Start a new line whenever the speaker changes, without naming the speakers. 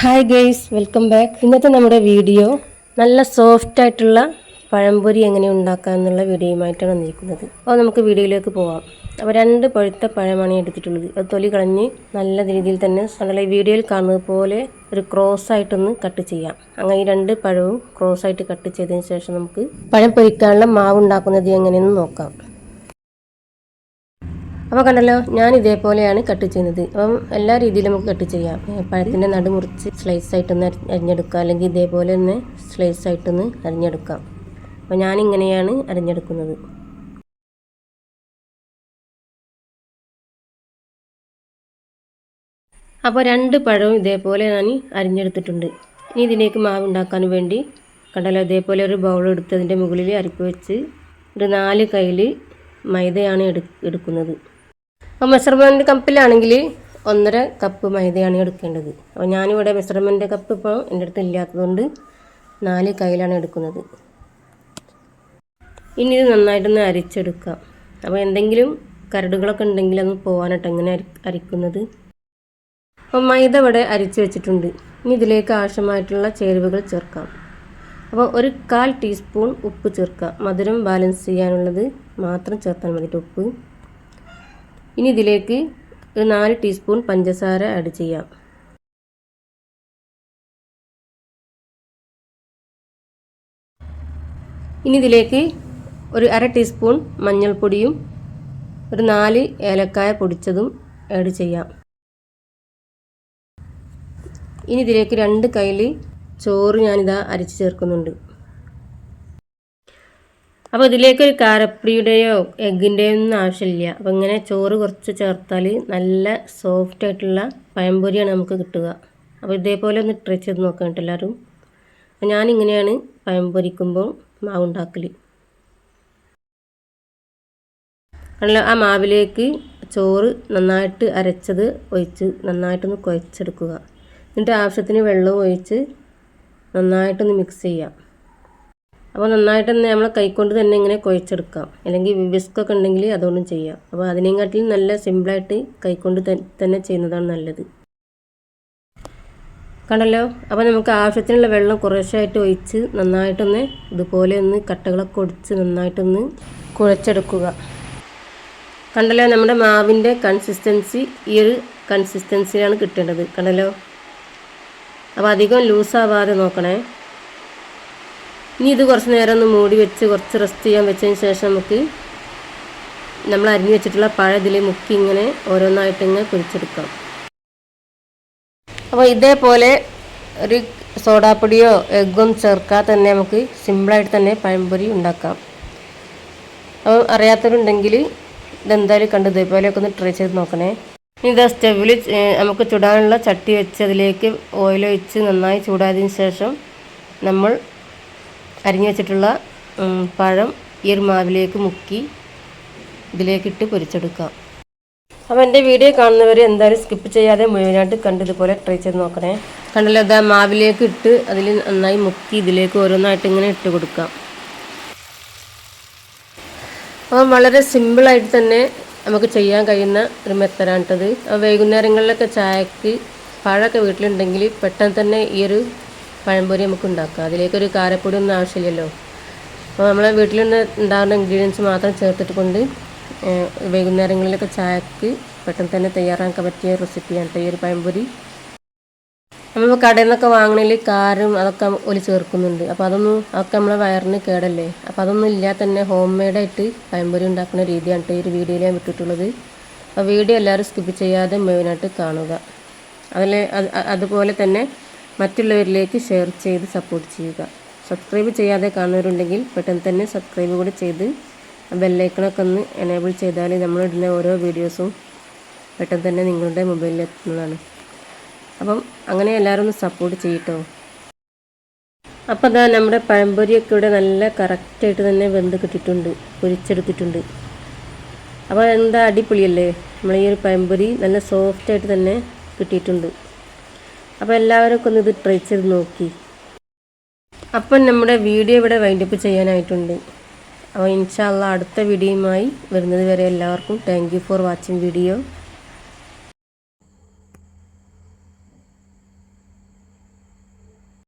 Hi guys welcome back ഇന്നത്തെ നമ്മുടെ video നല്ല സോഫ്റ്റ് ആയിട്ടുള്ള പഴംപൊരി എങ്ങനെ ഉണ്ടാക്കാം എന്നുള്ള വീഡിയോയുമായിട്ടാണ് വന്നിരിക്കുന്നത്. അപ്പോൾ നമുക്ക് വീഡിയോയിലേക്ക് പോവാം. അപ്പോൾ രണ്ട് പഴുത്ത പഴമാണ് എടുത്തിട്ടുള്ളത്. അത് തൊലി കളഞ്ഞ് നല്ല രീതിയിൽ തന്നെ നല്ല വീഡിയോയിൽ കാണുന്നത് പോലെ ഒരു ക്രോസ് ആയിട്ടൊന്ന് കട്ട് ചെയ്യാം. അങ്ങനെ ഈ രണ്ട് പഴവും ക്രോസ് ആയിട്ട് കട്ട് ചെയ്തതിന് ശേഷം നമുക്ക് പഴം പൊരിക്കാനുള്ള മാവ് ഉണ്ടാക്കുന്നത് എങ്ങനെയെന്ന് നോക്കാം. അപ്പോൾ കണ്ടല്ലോ ഞാൻ ഇതേപോലെയാണ് കട്ട് ചെയ്യുന്നത്. അപ്പം എല്ലാ രീതിയിലും നമുക്ക് കട്ട് ചെയ്യാം. പഴത്തിന്റെ നടു മുറിച്ച് സ്ലൈസ് ആയിട്ടൊന്ന് അരി- അരിഞ്ഞെടുക്കാം. അല്ലെങ്കിൽ ഇതേപോലെ തന്നെ സ്ലൈസ് ആയിട്ടൊന്ന് അരിഞ്ഞെടുക്കാം. അപ്പോൾ ഞാനിങ്ങനെയാണ് അരിഞ്ഞെടുക്കുന്നത്. അപ്പോൾ രണ്ട് പഴവും ഇതേപോലെ ഞാൻ അരിഞ്ഞെടുത്തിട്ടുണ്ട്. ഇനി ഇതിലേക്ക് മാവ് ഉണ്ടാക്കാൻ വേണ്ടി കണ്ടല്ലോ ഇതേപോലെ ഒരു ബൗൾ എടുത്ത് അതിന്റെ മുകളിൽ അരിപ്പ് വെച്ച് ഒരു നാല് കയ്യിൽ മൈദയാണ് എടുക്കുന്നത്. മെഷർമെന്റ് കപ്പിലാണെങ്കിൽ ഒന്നര കപ്പ് മൈദയാണ് എടുക്കേണ്ടത്. അപ്പോൾ ഞാനിവിടെ മെഷർമെന്റ് കപ്പ് ഇപ്പോൾ എന്റെ അടുത്ത് ഇല്ലാത്തതുകൊണ്ട് നാല് കയ്യിലാണ് എടുക്കുന്നത്. ഇനി ഇത് നന്നായിട്ടൊന്ന് അരിച്ചെടുക്കാം. അപ്പോൾ എന്തെങ്കിലും കരടുകളൊക്കെ ഉണ്ടെങ്കിൽ അത് പോകാനായിട്ട് എങ്ങനെ അരി അരിക്കുന്നത്. അപ്പോൾ മൈദ ഇവിടെ അരിച്ച് വെച്ചിട്ടുണ്ട്. ഇനി ഇതിലേക്ക് ആവശ്യമായിട്ടുള്ള ചേരുവകൾ ചേർക്കാം. അപ്പോൾ ഒരു കാൽ ടീസ്പൂൺ ഉപ്പ് ചേർക്കുക മധുരം ബാലൻസ് ചെയ്യാനുള്ളത് മാത്രം ചേർത്താൽ മതിയിട്ട് ഉപ്പ്. ഇനി ഇതിലേക്ക് ഒരു നാല് ടീസ്പൂൺ പഞ്ചസാര ആഡ് ചെയ്യാം. ഇനി ഇതിലേക്ക് ഒരു അര ടീസ്പൂൺ മഞ്ഞൾപ്പൊടിയും ഒരു നാല് ഏലക്കായ പൊടിച്ചതും ആഡ് ചെയ്യാം. ഇനി ഇതിലേക്ക് രണ്ട് കയ്യിൽ ചോറ് ഞാനിതാ അരച്ച് ചേർക്കുന്നുണ്ട്. അപ്പോൾ ഇതിലേക്ക് ഒരു കാരപ്പൊടിയുടെയോ എഗ്ഗിന്റെയോ ഒന്നും ആവശ്യമില്ല. അപ്പോൾ ഇങ്ങനെ ചോറ് കുറച്ച് ചേർത്താൽ നല്ല സോഫ്റ്റ് ആയിട്ടുള്ള പഴംപൊരിയാണ് നമുക്ക് കിട്ടുക. അപ്പോൾ ഇതേപോലെ ഒന്ന് ട്രൈ ചെയ്ത് നോക്കാം കേട്ടോ എല്ലാവരും അപ്പോൾ ഞാനിങ്ങനെയാണ് പഴംപൊരിക്കുമ്പോൾ മാവ് ഉണ്ടാക്കൽ അല്ല ആ മാവിലേക്ക് ചോറ് നന്നായിട്ട് അരച്ചത് ഒഴിച്ച് നന്നായിട്ടൊന്ന് കുഴച്ചെടുക്കുക. എന്നിട്ട് ആവശ്യത്തിന് വെള്ളം ഒഴിച്ച് നന്നായിട്ടൊന്ന് മിക്സ് ചെയ്യാം. അപ്പോൾ നന്നായിട്ട് തന്നെ നമ്മളെ കൈകൊണ്ട് തന്നെ ഇങ്ങനെ കുഴച്ചെടുക്കാം. അല്ലെങ്കിൽ വിസ്കൊക്കെ ഉണ്ടെങ്കിൽ അതുകൊണ്ടും ചെയ്യാം. അപ്പോൾ അതിനെക്കാട്ടിലും നല്ല സിമ്പിളായിട്ട് കൈക്കൊണ്ട് തന്നെ ചെയ്യുന്നതാണ് നല്ലത്. കണ്ടല്ലോ? അപ്പോൾ നമുക്ക് ആവശ്യത്തിനുള്ള വെള്ളം കുറേശ്ശായിട്ട് ഒഴിച്ച് നന്നായിട്ടൊന്ന് ഇതുപോലെ ഒന്ന് കട്ടകളൊക്കെ ഒടിച്ച് നന്നായിട്ടൊന്ന് കുഴച്ചെടുക്കുക. കണ്ടല്ലോ? നമ്മുടെ മാവിന്റെ കൺസിസ്റ്റൻസി ഈ ഒരു കൺസിസ്റ്റൻസിയാണ് കിട്ടേണ്ടത്. കണ്ടല്ലോ? അപ്പോൾ അധികം ലൂസാവാതെ നോക്കണേ. ഇനി ഇത് കുറച്ച് നേരം ഒന്ന് മൂടി വെച്ച് കുറച്ച് റെസ്റ്റ് ചെയ്യാൻ വെച്ചതിന് ശേഷം നമുക്ക് നമ്മൾ അരിഞ്ഞു വെച്ചിട്ടുള്ള പഴം ഇതിൽ മുക്കി ഇങ്ങനെ ഓരോന്നായിട്ട് ഇങ്ങനെ കുഴിച്ചെടുക്കാം അപ്പോൾ ഇതേപോലെ ഒരു സോഡാപ്പൊടിയോ എഗ്ഗും ചേർക്കാതെ തന്നെ നമുക്ക് സിമ്പിളായിട്ട് തന്നെ പഴംപൊരി ഉണ്ടാക്കാം. അപ്പം അറിയാത്തവരുണ്ടെങ്കിൽ ഇതെന്തായാലും കണ്ട് ഇതേപോലെയൊക്കെ ഒന്ന് ട്രൈ ചെയ്ത് നോക്കണേ. ഇനി ഇതാ സ്റ്റവിൽ നമുക്ക് ചുടാനുള്ള ചട്ടി വെച്ച് അതിലേക്ക് ഓയിൽ ഒഴിച്ച് നന്നായി ചൂടായതിന് ശേഷം നമ്മൾ അരിഞ്ഞു വെച്ചിട്ടുള്ള പഴം ഈ ഒരു മാവിലേക്ക് മുക്കി ഇതിലേക്കിട്ട് പൊരിച്ചെടുക്കാം അപ്പോൾ എന്റെ വീഡിയോ കാണുന്നവർ എന്തായാലും സ്കിപ്പ് ചെയ്യാതെ മുഴുവനായിട്ട് കണ്ട് ഇതുപോലെ ട്രൈ ചെയ്ത് നോക്കണേ. കണ്ടല്ലോ അതാ മാവിലേക്ക് ഇട്ട് അതിൽ നന്നായി മുക്കി ഇതിലേക്ക് ഓരോന്നായിട്ട് ഇങ്ങനെ ഇട്ട് കൊടുക്കാം അപ്പം വളരെ സിമ്പിളായിട്ട് തന്നെ നമുക്ക് ചെയ്യാൻ കഴിയുന്ന ഒരു മെത്തഡാണിട്ടത് വൈകുന്നേരങ്ങളിലൊക്കെ ചായക്ക് പഴമൊക്കെ വീട്ടിലുണ്ടെങ്കിൽ പെട്ടെന്ന് തന്നെ ഈ ഒരു പഴംപൊരി നമുക്ക് ഉണ്ടാക്കാം. അതിലേക്കൊരു കാരപ്പൊടി ഒന്നും ആവശ്യമില്ലല്ലോ. അപ്പോൾ നമ്മളെ വീട്ടിൽ ഉണ്ടാകുന്ന ഇൻഗ്രീഡിയൻസ് മാത്രം ചേർത്തിട്ട് കൊണ്ട് വൈകുന്നേരങ്ങളിലൊക്കെ ചായക്ക് പെട്ടെന്ന് തന്നെ തയ്യാറാക്കാൻ പറ്റിയ റെസിപ്പിയാണ് ഈ ഒരു പഴംപൊരി. നമ്മൾ കടയിൽ നിന്നൊക്കെ വാങ്ങണതിൽ കാരം അതൊക്കെ ഒരു ചേർക്കുന്നുണ്ട്. അപ്പോൾ അതൊന്നും അതൊക്കെ നമ്മളെ വയറിന് കേടല്ലേ? അപ്പോൾ അതൊന്നും ഇല്ലാതെ തന്നെ ഹോം മെയ്ഡായിട്ട് പഴംപൊരി ഉണ്ടാക്കുന്ന രീതിയാണ് ഈ ഒരു വീഡിയോയിൽ ഞാൻ വിട്ടിട്ടുള്ളത്. അപ്പോൾ വീഡിയോ എല്ലാവരും സ്കിപ്പ് ചെയ്യാതെ മുഴുവനായിട്ട് കാണുക. അതിൽ അതുപോലെ തന്നെ മറ്റുള്ളവരിലേക്ക് ഷെയർ ചെയ്ത് സപ്പോർട്ട് ചെയ്യുക. സബ്സ്ക്രൈബ് ചെയ്യാതെ കാണുന്നവരുണ്ടെങ്കിൽ പെട്ടെന്ന് തന്നെ സബ്സ്ക്രൈബ് കൂടി ചെയ്ത് ബെല്ലൈക്കണൊക്കെ ഒന്ന് എനേബിൾ ചെയ്താൽ നമ്മളിടുന്ന ഓരോ വീഡിയോസും പെട്ടെന്ന് തന്നെ നിങ്ങളുടെ മൊബൈലിൽ എത്തുന്നതാണ്. അപ്പം അങ്ങനെ എല്ലാവരും ഒന്ന് സപ്പോർട്ട് ചെയ്യട്ടോ. അപ്പോൾ അതാ നമ്മുടെ പഴംപൊരിയൊക്കെ ഇവിടെ നല്ല കറക്റ്റായിട്ട് തന്നെ വെന്ത് കിട്ടിയിട്ടുണ്ട് പൊരിച്ചെടുത്തിട്ടുണ്ട്. അപ്പോൾ എന്താ അടിപൊളിയല്ലേ? നമ്മൾ ഈ ഒരു പഴംപൊരി നല്ല സോഫ്റ്റായിട്ട് തന്നെ കിട്ടിയിട്ടുണ്ട്. അപ്പോൾ എല്ലാവരും ഒക്കെ ഒന്ന് ഇത് ട്രൈ ചെയ്ത് നോക്കി. അപ്പം നമ്മുടെ വീഡിയോ ഇവിടെ വൈൻഡപ്പ് ചെയ്യാനായിട്ടുണ്ട്. അപ്പോൾ ഇൻഷാല്ല അടുത്ത വീഡിയോയുമായി വരുന്നത് വരെ എല്ലാവർക്കും താങ്ക് ഫോർ വാച്ചിങ് വീഡിയോ